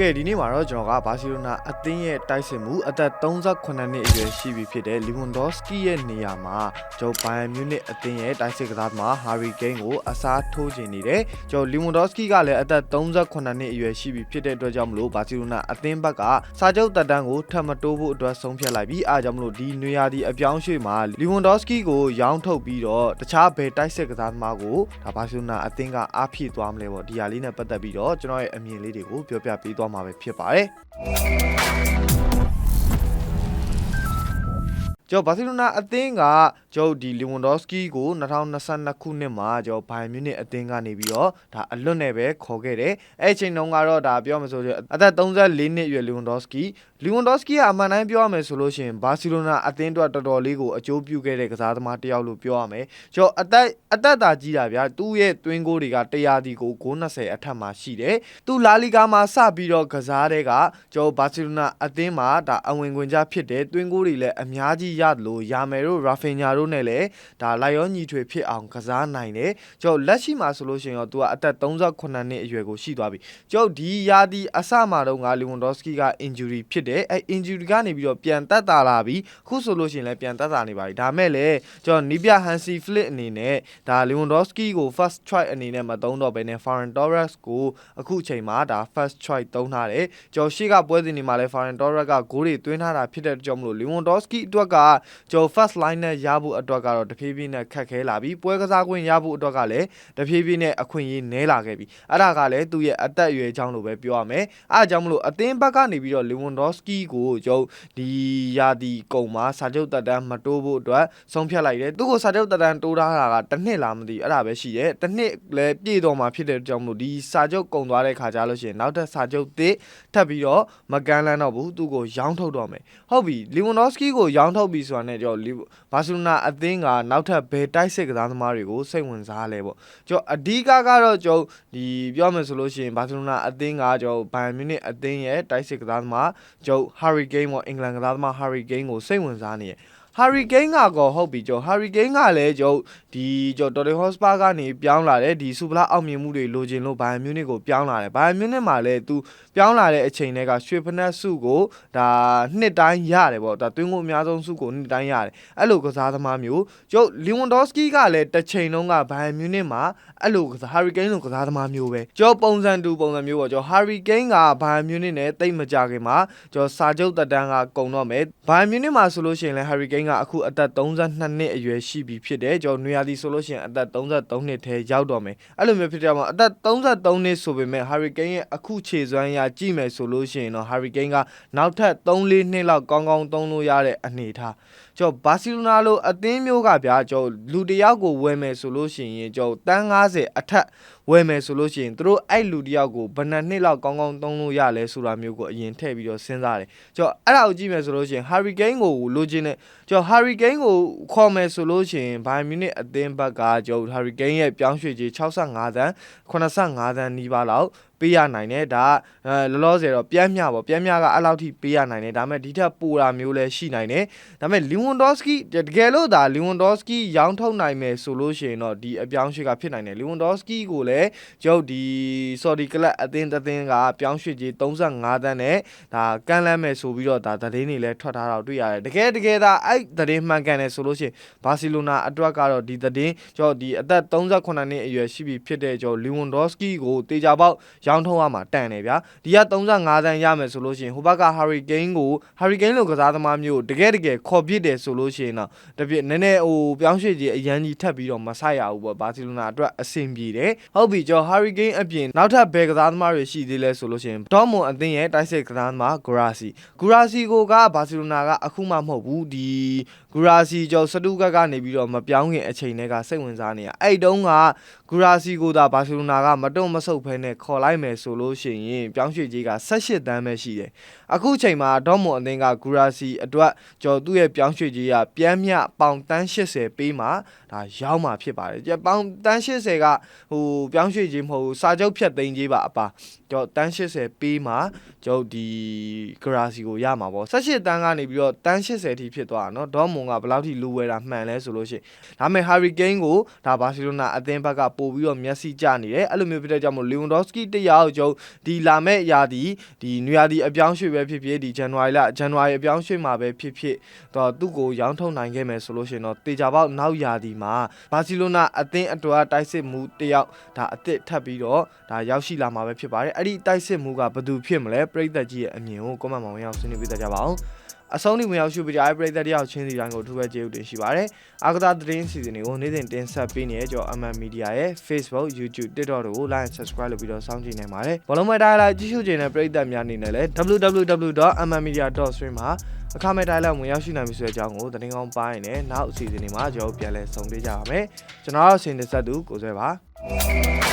ကဲဒီနေ့မှာတော့ကျွန်တော်ကဘာစီလိုနာအသင်းရဲ့တိုက်စစ်မှုအသက်38နှစ်အရွယ်ရှိပြီဖြစ်တဲ့လီဝန်ဒေါစကီရဲ့နေရာမှာကျွန်တော်ဘိုင်ယန်မြူနစ်အသင်းရဲ့တိုက်စစ်ကစားသမားဟာရီကိန်းကိုအစားထိုးခြင်းနေတယ်ကျွန်တော်လီဝန်ဒေါစကီကလည်းအသက်38နှစ်အရွယ်ရှိပြီဖြစ်တဲ့အတွက်ကြောင့်မလို့ဘာစီလိုနာအသင်းဘက်ကစာချုပ်တက်တန်းကိုထပ်မတိုးဖို့အတွက်ဆုံးဖြတ်လိုက်ပြီးအားကြောင့်မလို့ဒီနွေရာသီအပြောင်းအရွှေ့မှာလီဝန်ဒေါစကီကိုရောင်းထုတ်ပြီးတော့တခြားဘယ်တိုက်စစ်ကစားသမားကိုဒါဘာစီလိုနာအသင်းကအားဖြည့်သွားမလဲပေါ့ဒီဟာလေးနဲ့ပတ်သက်ပြီးတော့ကျွန်တော်ရဲ့အမြင်လေးတွေကိုပြောပြပေးသွားမှာပဲဖြစ်ပါတယ် ကျော်ဘာစီလိုနာအသင်းကကျော်ဒီလီဝန်ဒေါစကီကို2022ခုနှစ်မှာကျော်ဘိုင်မြူနစ်အသင်းကနေပြီးတော့ဒါအလွတ်နဲ့ပဲခေါ်ခဲ့တယ်အဲ့အချိန်တုန်းကတော့ဒါပြောမှဆိုရင်အသက်34နှစ်အရွယ်လီဝန်ဒေါစကီလီဝန်ဒေါစကီကအမှန်တိုင်းပြောရမယ်ဆိုလို့ရှိရင်ဘာစီလိုနာအသင်းအတွက်တော်တော်လေးကိုအကျိုးပြုခဲ့တဲ့ကစားသမားတစ်ယောက်လို့ပြောရမယ်ကျော်အသက်အသက်သာကြီးတာဗျာသူ့ရဲ့တွင်းကိုတွေက100ဒီကို920အထက်မှာရှိတယ်သူလာလီဂါမှာစပြီးတော့ကစားတဲ့ကကျော်ဘာစီလိုနာအသင်းမှာဒါအဝင်ခွင့်ကြဖြစ်တယ်တွင်းကိုတွေလည်းအများကြီးရတယ်လို့ယာမယ်တို့ရာဖင်ညာတို့နဲ့လည်းဒါလိုက်ရောညီထွေဖြစ်အောင်ကစားနိုင်တယ်ကျော်လက်ရှိမှာဆိုလို့ရှိရင်တော့သူကအသက်38နှစ်အရွယ်ကိုရှိသွားပြီကျော်ဒီယာဒီအစမှာတော့ငါလီဝန်ဒေါစကီက injury ဖြစ်တယ်အဲ injury ကနေပြီးတော့ပြန်တက်တာလာပြီခုဆိုလို့ရှိရင်လည်းပြန်တက်တာနေပါပြီဒါမဲ့လည်းကျော်နီးပြဟန်စီဖလစ်အနေနဲ့ဒါလီဝန်ဒေါစကီကို first choice အနေနဲ့မသုံးတော့ဘဲနဲ့ Ferran Torres ကိုအခုချိန်မှာဒါ first choice သုံးထားတယ်ကျော်ရှိကပွဲစဉ်တွေမှာလည်း Ferran Torres ကဂိုးတွေသွင်းထားတာဖြစ်တဲ့ကြောင့်မလို့လီဝန်ဒေါစကီအတွက်ကကျော် first line နဲ့ရဖို့အတွက်ကတော့တဖြည်းဖြည်းနဲ့ခက်ခဲလာပြီပွဲကစားခွင့်ရဖို့အတွက်ကလည်းတဖြည်းဖြည်းနဲ့အခွင့်အရေးနည်းလာခဲ့ပြီအဲ့ဒါကလည်းသူ့ရဲ့အသက်အရွယ်ကြောင့်လို့ပဲပြောရမယ်အဲ့ဒါကြောင့်မလို့အသင်းဘက်ကနေပြီးတော့လီဝန်ဒေါစကီကိုကျော်ဒီယာဒီကုံမှာစာချုပ်တက်တန်းမတိုးဖို့အတွက်ဆုံးဖြတ်လိုက်တယ်သူ့ကိုစာချုပ်တက်တန်းတိုးထားတာကတစ်နှစ်လားမသိဘူးအဲ့ဒါပဲရှိတယ်တစ်နှစ်လည်းပြည့်တော့မှာဖြစ်တဲ့ကြောင့်မလို့ဒီစာချုပ်ကုံသွားတဲ့ခါကြလို့ရှိရင်နောက်ထပ်စာချုပ်သစ်ထပ်ပြီးတော့မကန်လန်းတော့ဘူးသူ့ကိုရောင်းထုတ်တော့မယ်ဟုတ်ပြီလီဝန်ဒေါစကီကိုရောင်းထုတ်ပြီဆိုတာနဲ့ကျော်လီဘာစီလိုနာအသင်းကနောက်ထပ်ဘယ်တိုက်စစ်ကစားသမားတွေကိုစိတ်ဝင်စားလဲပေါ့ကျော်အဓိကကတော့ကျော်ဒီပြောမယ်ဆိုလို့ရှိရင်ဘာစီလိုနာအသင်းကကျော်ဘိုင်မြူနစ်အသင်းရဲ့တိုက်စစ်ကစားသမားကျော်ဟာရီကိန်းပေါ့အင်္ဂလန်ကစားသမားဟာရီကိန်းကိုစိတ်ဝင်စားနေရဲ့ ဟာရီကိန်းကကောဟုတ်ပြီကျော်ဟာရီကိန်းကလည်းကျော်ဒီကျော်တော်တယ်ဟော့စပါကနေပြောင်းလာတယ်ဒီစူပလာအောင်မြင်မှုတွေလိုချင်လို့ဘိုင်မြူနစ်ကိုပြောင်းလာတယ်ဘိုင်မြူနစ်မှာလည်းသူပြောင်းလာတဲ့အချိန်တွေကရွှေဖနက်စုကိုဒါနှစ်တိုင်းရတယ်ပေါ့ဒါတွင်းကိုအများဆုံးစုကိုနှစ်တိုင်းရတယ်အဲ့လိုကစားသမားမျိုးကျော်လီဝန်ဒေါစကီကလည်းတစ်ချိန်လုံးကဘိုင်မြူနစ်မှာအဲ့လိုကစားဟာရီကိန်းလိုကစားသမားမျိုးပဲကျော်ပုံစံတူပုံစံမျိုးပေါ့ကျော်ဟာရီကိန်းကဘိုင်မြူနစ်နဲ့တိတ်မကြခင်မှာကျော်စာချုပ်တက်တန်းကကုံတော့မယ်ဘိုင်မြူနစ်မှာဆိုလို့ရှိရင်လည်းဟာရီကိန်းကအခုအသက်32နှစ်အရွယ်ရှိပြီဖြစ်တယ်ကျော်နွေရာသီဆိုလို့ရှိရင်အသက်33နှစ်ထဲရောက်တော့မယ်အဲ့လိုမျိုးဖြစ်တဲ့မှာအသက်33နှစ်ဆိုပေမဲ့ဟာရီကိန်းရဲ့အခုခြေစွမ်းရကြည့်မယ်ဆိုလို့ရှိရင်တော့ဟာရီကိန်းကနောက်ထပ်3-4နှစ်လောက်ကောင်းကောင်းသုံးလို့ရတဲ့အနေထားကျော်ဘာစီလိုနာလိုအသင်းမျိုးကဗျာကျော်လူတစ်ယောက်ကိုဝယ်မယ်ဆိုလို့ရှိရင်ကျော်တန်း90အထက်ဝယ်မယ်ဆိုလို့ရှိရင်သူတို့အဲ့လူတစ်ယောက်ကိုဘယ်နှစ်နှစ်လောက်ကောင်းကောင်းသုံးလို့ရလဲဆိုတာမျိုးကိုအရင်ထည့်ပြီးတော့စဉ်းစားတယ်ကျော်အဲ့ဒါကိုကြည့်မယ်ဆိုလို့ရှိရင် Harry Kane ကိုလိုချင်တဲ့ကျော် Harry Kane ကိုခေါ်မယ်ဆိုလို့ရှိရင် Bayern Munich အသင်းဘက်ကကျော် Harry Kane ရဲ့ပြောင်းရွှေ့ခြင်း65သန်း85သန်းနီးပါးလောက်ပေးရနိုင်တယ်ဒါအဲလောလောဆယ်တော့ပြန်မြပေါ့ပြန်မြကအဲ့လောက်ထိပေးရနိုင်တယ်ဒါပေမဲ့ဒီထက်ပိုတာမျိုးလည်းရှိနိုင်တယ်ဒါပေမဲ့လီဝန်ဒေါစကီတကယ်လို့ဒါလီဝန်ဒေါစကီရောင်းထုတ်နိုင်မယ်ဆိုလို့ရှိရင်တော့ဒီအပြောင်းရွှေ့ကဖြစ်နိုင်တယ်လီဝန်ဒေါစကီကိုလည်းကျုပ်ဒီဆော်ဒီကလပ်အသင်းတစ်သင်းကပြောင်းရွှေ့ကြီး35တန်းနဲ့ဒါကမ်းလှမ်းမယ်ဆိုပြီးတော့ဒါသတင်းတွေလည်းထွက်ထားတာတွေ့ရတယ်တကယ်တကယ်ဒါအဲ့သတင်းမှန်ကန်တယ်ဆိုလို့ရှိရင်ဘာစီလိုနာအတွက်ကတော့ဒီသတင်းကျော်ဒီအသက်38နှစ်အရွယ်ရှိပြီဖြစ်တဲ့ကျော်လီဝန်ဒေါစကီကိုတေချာပေါက်ရောင်းထုတ်ရမှာတန်တယ်ဗျာဒီက35တန်းရမယ်ဆိုလို့ရှိရင်ဟိုဘက်ကဟာရီကိန်းကိုဟာရီကိန်းလိုကစားသမားမျိုးတကယ်တကယ်ခေါ်ပစ်တယ်ဆိုလို့ရှိရင်တော့တပြည့်နည်းနည်းဟိုပြောင်းရွှေ့ကြီးအရန်ကြီးထပ်ပြီးတော့မဆိုင်ရဘူးပေါ့ဘာစီလိုနာအတွက်အဆင်ပြေတယ်ဟုတ်ပြီကျော်ဟာရီကိန်းအပြင်နောက်ထပ်ဘယ်ကစားသမားတွေရှိသေးလဲဆိုလို့ရှိရင်ဒေါ်မွန်အသင်းရဲ့တိုက်စစ်ကစားသမားဂရာစီဂရာစီကိုကဘာစီလိုနာကအခုမှမဟုတ်ဘူးဒီဂရာစီကျော်စတုကတ်ကနေပြီးတော့မပြောင်းခင်အချိန်တွေကစိတ်ဝင်စားနေရအဲ့တုန်းကဂရာစီကိုဒါဘာစီလိုနာကမတုံမဆုတ်ဖဲနဲ့ခေါ်လိုကမယ်ဆိုလို့ရှိရင်ပြောင်းရွှေ့ကြီးက18တန်းပဲရှိတယ်အခုချိန်မှာဒေါ်မွန်အသင်းကဂရာစီအတွက်ကျော်သူ့ရဲ့ပြောင်းရွှေ့ကြီးကပြန်မြပေါင်တန်း80ပေးမှဒါရောက်မှာဖြစ်ပါတယ်ကျပေါင်တန်း80ကဟိုပြောင်းရွှေ့ကြီးမဟုတ်ဘူးစာချုပ်ဖြတ်သိမ်းကြီးပါအပါကျော်တန်း80ပေးမှကျော်ဒီဂရာစီကိုရမှာပေါ့18တန်းကနေပြီးတော့တန်း80ထိဖြစ်သွားတာเนาะဒေါ်မွန်ကဘယ်လောက်ထိလူဝဲတာမှန်လဲဆိုလို့ရှိရင်ဒါပေမဲ့ဟာရီကိန်းကိုဒါဘာစီလိုနာအသင်းဘက်ကပို့ပြီးတော့မျက်စိကျနေတယ်အဲ့လိုမျိုးဖြစ်တဲ့ကြောင့်မို့လီဝန်ဒေါစကီတ ရောက်ကျုပ်ဒီလာမဲ့ရာသီဒီနွေရာသီအပြောင်းရွှေ့ပဲဖြစ်ဖြစ်ဒီဇန်နဝါရီလဇန်နဝါရီအပြောင်းရွှေ့မှာပဲဖြစ်ဖြစ်တော့သူ့ကိုရောင်းထုတ်နိုင်ခဲ့မယ်ဆိုလို့ရှိရင်တော့တေချာပေါက်နောက်ရာသီမှာဘာစီလိုနာအသင်းအတွက်တိုက်စစ်မှုတစ်ယောက်ဒါအသစ်ထပ်ပြီးတော့ဒါရောက်ရှိလာမှာပဲဖြစ်ပါတယ်အဲ့ဒီတိုက်စစ်မှုကဘယ်သူဖြစ်မလဲပရိသတ်ကြီးရဲ့အမြင်ကိုကွန်မန့်မှာဝင်ရောက်ဆွေးနွေးပေးကြပါအောင် အဆုံးထိဝင်ရောက်ရှုပြကြတဲ့ပရိသတ်တယောက်ချင်းစီတိုင်းကိုအထူးပဲကျေးဇူးတင်ရှိပါတယ်အာကစားသတင်းစီစဉ်တွေကိုနေ့စဉ်တင်ဆက်ပေးနေတဲ့ကျွန်တော် MM Media ရဲ့ Facebook YouTube TikTok တို့ကို Like and Subscribe လုပ်ပြီးတော့စောင့်ကြည့်နိုင်ပါတယ်ဘောလုံးမဲ့တိုင်းလာကြည့်ရှုခြင်းနဲ့ပရိသတ်များအနေနဲ့လည်း www.mmmedia.stream မှာအခမဲ့တိုင်းလာဝင်ရောက်ရှိနိုင်ပြီဆိုတဲ့အကြောင်းကိုသတင်းကောင်းပိုင်းနဲ့နောက်အစီအစဉ်တွေမှာကျွန်တော်ပြန်လည်ဆုံတွေ့ကြပါမယ်ကျွန်တော်တို့ဆင်သက်ဆက်သူကိုဆွဲပါ